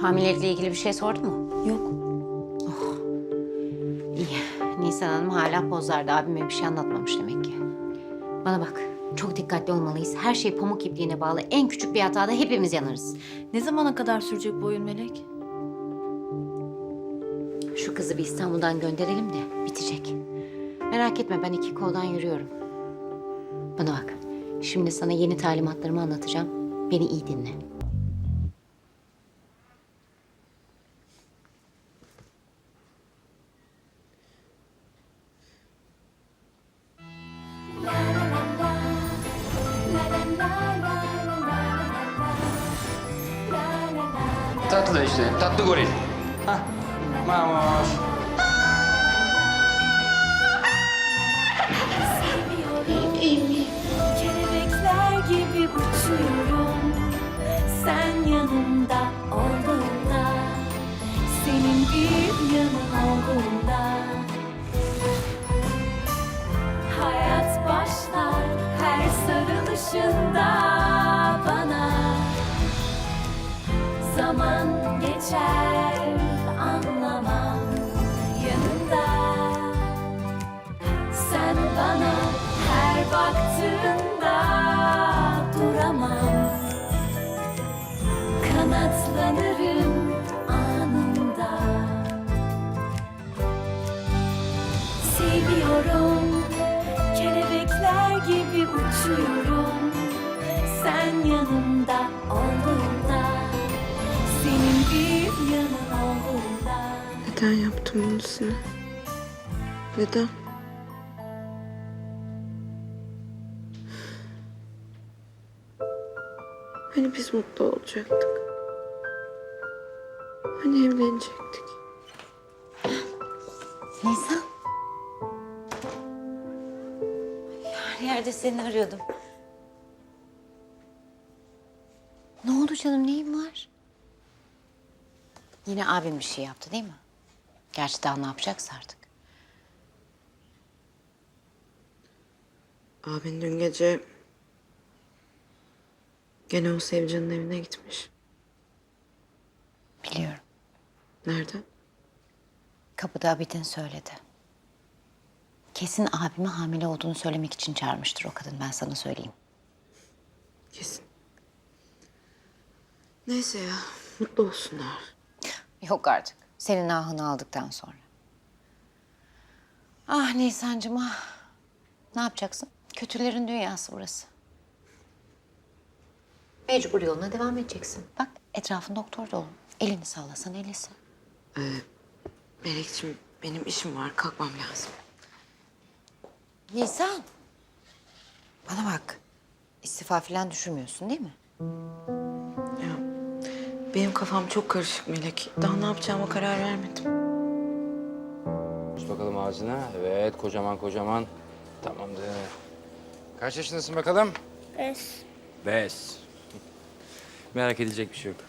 Hamilelikle ilgili bir şey sordu mu? Yok. İyi. Nisan Hanım hala pozlarda. Abime bir şey anlatmamış demek ki. Bana bak. Çok dikkatli olmalıyız. Her şey pamuk ipliğine bağlı. En küçük bir hatada hepimiz yanarız. Ne zamana kadar sürecek bu oyun Melek? Şu kızı bir İstanbul'dan gönderelim de bitecek. Merak etme ben iki koldan yürüyorum. Bana bak. Şimdi sana yeni talimatlarımı anlatacağım. Beni iyi dinle. Tatlı işte, tatlı goril. Hah, mamuş. Kelebekler gibi uçuyorum geçer anlamam yanında. Sen bana her baktığında duramam. Kanatlanırım anında. Seviyorum kelebekler gibi uçuyorum. Sen yanımda olduğunda Neden yaptım bunu sana? Neden? Hani biz mutlu olacaktık? Hani evlenecektik? Nisan. Her yerde seni arıyordum. Ne oldu canım neyin var? Yine abim bir şey yaptı değil mi? Gerçi daha ne yapacaksa artık. Abin dün gece gene o Sevcan'ın evine gitmiş. Biliyorum. Nerede? Kapıda Abidin söyledi. Kesin abime hamile olduğunu söylemek için çağırmıştır o kadın ben sana söyleyeyim. Kesin. Neyse ya, mutlu olsunlar. Yok artık. Senin ahını aldıktan sonra. Ah Nisan'cığım ah. Ne yapacaksın? Kötülerin dünyası burası. Mecbur yoluna devam edeceksin. Bak etrafın doktor dolu. Elini sallasan ellisi. Melekciğim, benim işim var, kalkmam lazım. Nisan. Bana bak. İstifa falan düşünmüyorsun değil mi? Benim kafam çok karışık Melek. Daha ne yapacağıma karar vermedim. Tut bakalım ağzına. Evet, kocaman kocaman. Tamamdır. Kaç yaşındasın bakalım? Beş Beş. Merak edilecek bir şey yok.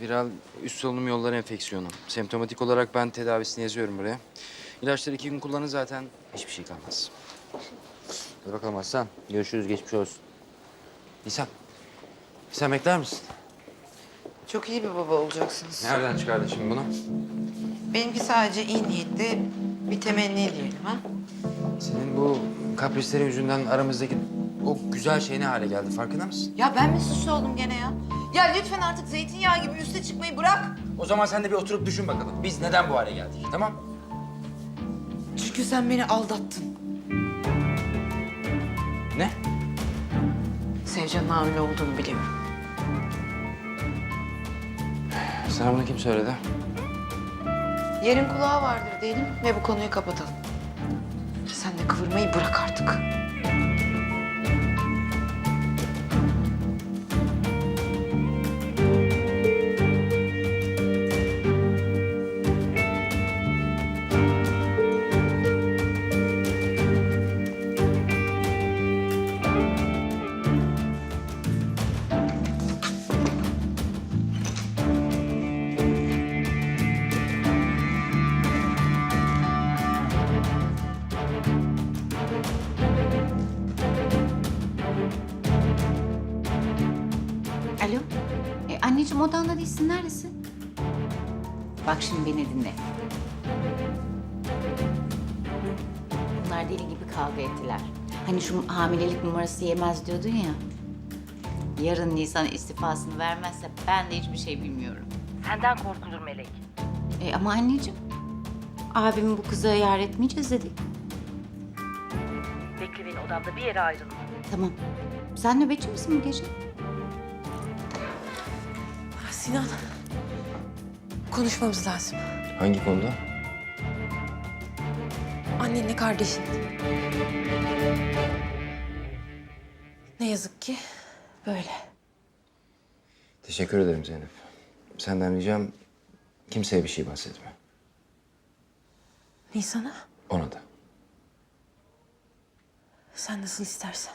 Viral üst solunum yolları enfeksiyonu. Semptomatik olarak ben tedavisini yazıyorum buraya. İlaçları iki gün kullanın zaten hiçbir şey kalmaz. Hadi bakalım Aslan. Görüşürüz, geçmiş olsun. Nisan, sen bekler misin? Çok iyi bir baba olacaksınız. Nereden çıkardın şimdi bunu? Benimki sadece iyi niyetli bir temenni diyelim ha. Senin bu kaprislerin yüzünden aramızdaki o güzel şey ne hale geldi farkında mısın? Ya ben mi suçlu oldum gene ya? Ya lütfen artık zeytinyağı gibi üste çıkmayı bırak. O zaman sen de bir oturup düşün bakalım. Biz neden bu hale geldik, tamam? Çünkü sen beni aldattın. Ne? Sevcan'ın hamile olduğunu biliyorum. Sana bunu kim söyledi? Yerin kulağı vardır diyelim ve bu konuyu kapatalım. Sen de kıvırmayı bırak artık. Alo. E, anneciğim odanda değilsin. Neredesin? Bak şimdi beni dinle. Bunlar deli gibi kavga ettiler. Hani şu hamilelik numarası yemez diyordun ya. Yarın Nisan istifasını vermezse ben de hiçbir şey bilmiyorum. Senden korkulur Melek. E ama anneciğim, abimi bu kıza yar etmeyeceğiz dedik. Bekle beni odamda bir yere ayrılma. Tamam. Sen nöbetçi misin bu gece? Sinan. Konuşmamız lazım. Hangi konuda? Annenle kardeşin. Ne yazık ki böyle. Teşekkür ederim Zeynep. Senden ricam kimseye bir şey bahsetme. Nisan'a Ona da. sen nasıl istersen.